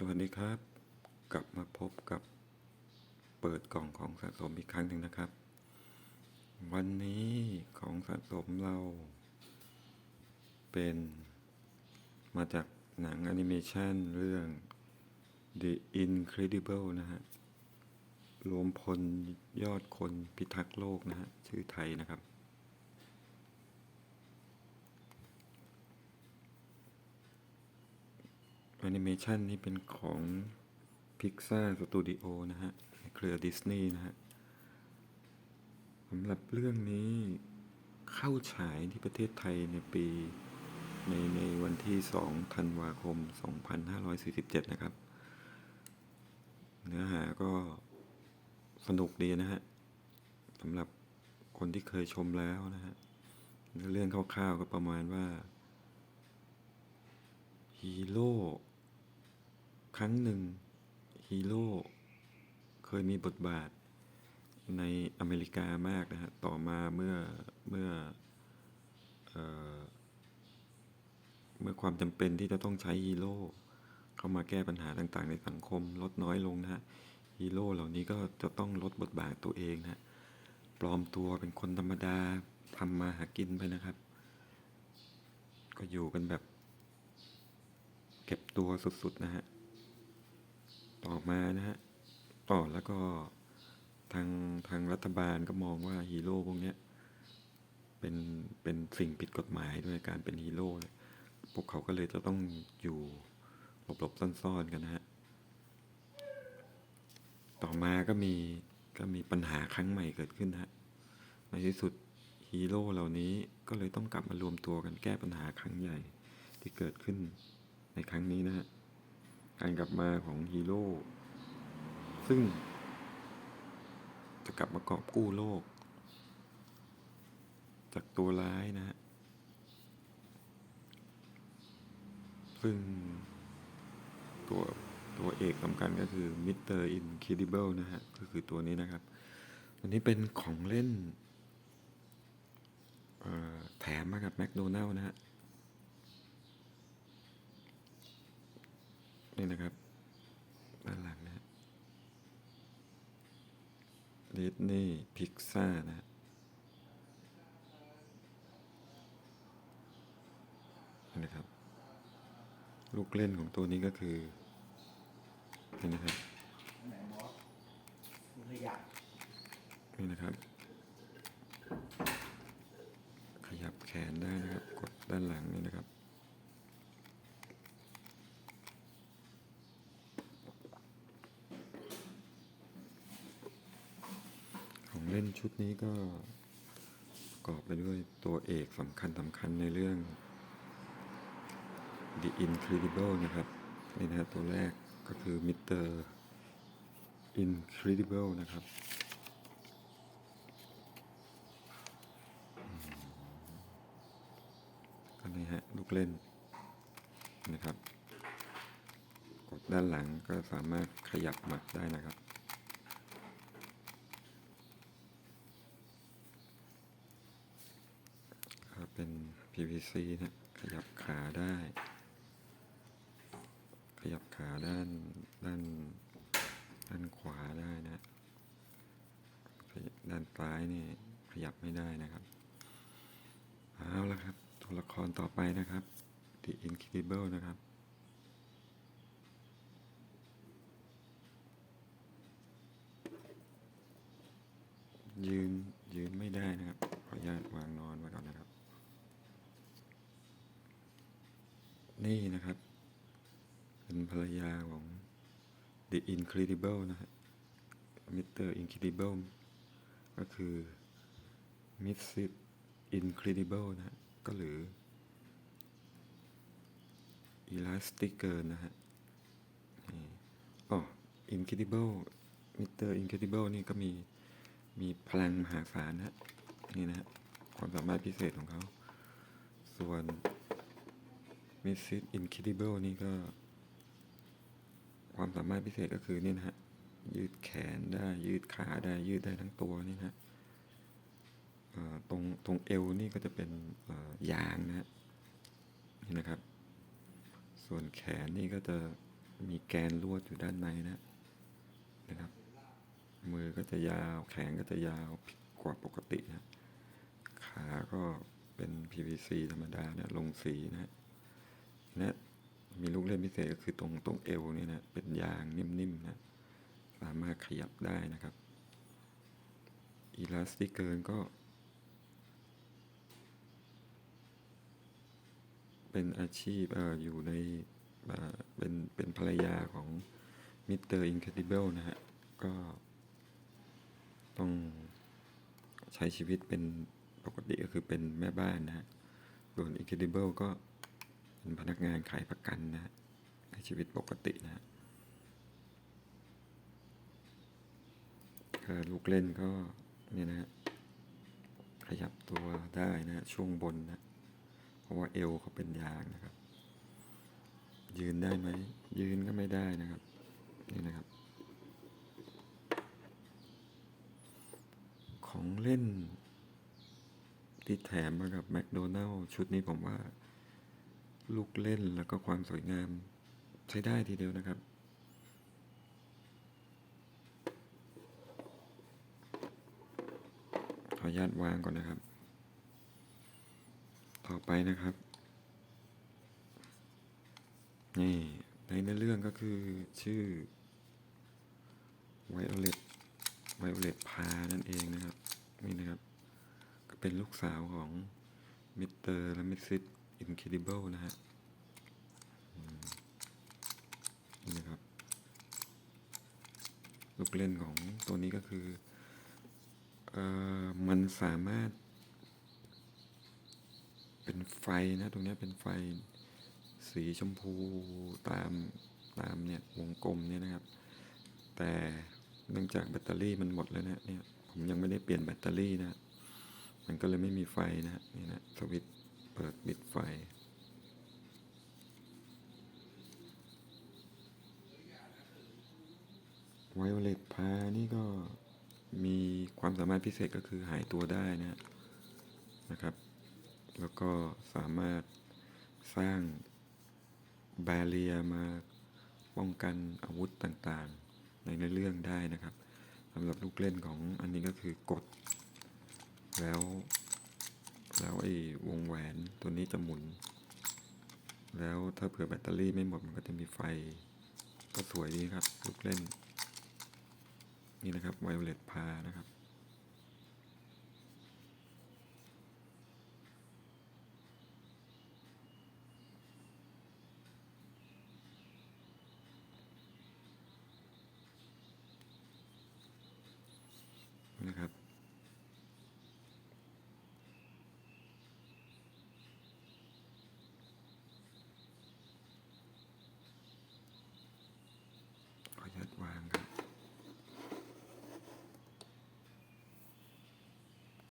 สวัสดีครับ กลับมาพบกับเปิดกล่องของสะสมอีกครั้งหนึ่งนะครับ วันนี้ของสะสมเรา เป็นมาจากหนังแอนิเมชันเรื่อง The Incredible นะฮะรวมพลยอดคนพิทักษ์โลกนะฮะชื่อไทยนะครับ แอนิเมชันนี้เป็นของ Pixar Studio นะฮะในเครือดิสนีย์นะฮะสำหรับเรื่องนี้เข้าฉายที่ประเทศไทยในปีในในวันที่ 2 ธันวาคม 2547 นะครับ เนื้อหาก็สนุกดีนะฮะสำหรับคนที่เคยชมแล้วนะฮะเรื่องคร่าวๆก็ประมาณว่า ฮีโร่ ครั้งหนึ่งฮีโร่เคยมีบทบาทในอเมริกามากนะฮะ ต่อมาเมื่อเมื่อเอเมื่อความจำเป็นที่จะต้องใช้ฮีโร่เข้ามาแก้ปัญหาต่างๆ ในสังคมลดน้อยลงนะฮะฮีโร่เหล่านี้ก็จะต้องลดบทบาทตัวเองนะฮะปลอมตัวเป็นคนธรรมดาทำมาหากินไปนะครับ ก็อยู่กันแบบ เก็บตัวสุดๆนะฮะ ต่อมานะฮะต่อแล้วก็ทางทางรัฐบาลก็มองว่าฮีโร่พวกนี้เป็นเป็นสิ่งผิดกฎหมายด้วยการเป็นฮีโร่พวกเขาก็เลยจะต้องอยู่หลบๆซ่อนๆกันนะฮะต่อมาก็มีก็มีปัญหาครั้งใหม่เกิดขึ้นนะฮะในที่สุดฮีโร่เหล่านี้ก็เลยต้องกลับมารวมตัวกันแก้ปัญหาครั้งใหญ่ที่เกิดขึ้นในครั้งนี้นะฮะ การกลับมาของฮีโร่ซึ่ง จะกลับมากอบกู้โลก จากตัวร้ายนะฮะซึ่งตัวตัวเอกสำคัญก็คือมิสเตอร์อินคิดิเบิลนะฮะก็คือตัวนี้นะครับตัวนี้เป็นของเล่นแถมมากับแมคโดนัลล์นะฮะ นี่นะครับด้านหลังนะฮะดิสนีย์พิกซ่านะฮะนี่นะครับ ลูกเล่นของตัวนี้ก็คือ นี่นะครับไหนบอสมึงขยับนี่นะครับ ขยับแขนได้นะครับ กดด้านหลังนี่นะครับ ของ เล่นชุดนี้ก็ประกอบไปด้วยตัวเอกสำคัญสำคัญในเรื่อง The Incredible นะครับนี่นะฮะตัวแรกก็คือ Mr. Incredible นะครับก็นี่ฮะลูกเล่นนะครับ กดด้านหลังก็สามารถขยับหมัดได้นะครับ ก็ เป็น PVC นะขยับขาได้ ขยับขาด้านด้านด้านขวาได้นะด้านซ้ายนี่ขยับไม่ได้นะครับเอาละครับตัวละครต่อไปนะครับ The Incredible นะครับยืนยืนไม่ได้นะครับ ขออนุญาตวางนอนไว้ก่อนนะครับ นี่นะครับ เป็นภรรยาของ The Incredible นะฮะ Mr. Incredible ก็คือ Mrs. Incredible นะฮะ ก็หรือ Elastic Girl นะฮะอ๋อ Incredible Mr. Incredible นี่ก็มี มีพลังมหาศาลนะฮะ นี่นะฮะ ความสามารถพิเศษของเขา ส่วน Mrs. Incredible นี่ก็ ความสามารถพิเศษก็คือนี่นะฮะ ยืดแขนได้ ยืดขาได้ ยืดได้ทั้งตัวนี่นะฮะตรงตรงเอวนี่ก็จะเป็นยางนะฮะนี่นะครับ ส่วนแขนนี่ก็จะมีแกนลวดอยู่ด้านในนะนะครับ มือก็จะยาวแขนก็จะยาวกว่าปกตินะขาก็เป็น PVC ธรรมดาเนะลงสีนะ และมีลูกเล่นพิเศษก็คือตรงตรงเอวเนี่ยนะเป็นยางนิ่มๆนะสามารถขยับได้นะครับอีลาสติกเกินก็ เป็นอาชีพออยู่ในเป็นเป็นภรรยาของมิสเตอร์อินเคดิเบิลนะฮะ ก็ต้องใช้ชีวิตเป็นปกติก็คือเป็นแม่บ้านนะฮะ ส่วน Incredible ก็ เป็นพนักงานขายประกันนะในชีวิตปกตินะฮะก็ลูกเล่นก็เนี่ยนะฮะขยับตัวได้นะช่วงบนนะเพราะว่าเอวเขาเป็นยางนะครับ ยืนได้ไหม ยืนก็ไม่ได้นะครับ นี่นะครับ ของเล่นที่แถมมากับแมคโดนัลล์ชุดนี้ผมว่า ลูกเล่นแล้วก็ความสวยงามใช้ได้ทีเดียวนะครับ ขออนุญาตวางก่อนนะครับ ต่อไปนะครับ นี่ ในเนื้อเรื่องก็คือชื่อไวโอเลตไวโอเลตพานั่นเองนะครับ นี่นะครับ ก็เป็นลูกสาวของมิสเตอร์และมิสซิส อินเคดิเบิลนะฮะนี่นะครับลูกเล่นของตัวนี้ก็คือเอ่อมันสามารถ เป็นไฟนะตรงนี้เป็นไฟสีชมพูตามตามเนี่ยวงกลมเนี่ยนะครับ แต่เนื่องจากแบตเตอรี่มันหมดแล้วนะเนี่ยผมยังไม่ได้เปลี่ยนแบตเตอรี่นะมันก็เลยไม่มีไฟนะฮะนี่นะสวิตช์ เปิดปิดไฟ ไวโอเลตพานี่ก็มีความสามารถพิเศษก็คือหายตัวได้นะนะครับ แล้วก็สามารถสร้างแบเรียมาป้องกันอาวุธต่างๆ ในเรื่องได้นะครับสำหรับลูกเล่นของอันนี้ก็คือกด แล้ว แล้วไอ้วงแหวนตัวนี้จะหมุน แล้วถ้าเผื่อแบตเตอรี่ไม่หมดมันก็จะมีไฟ ก็สวยดีครับลูกเล่น นี่นะครับไวโอเลตพานะครับ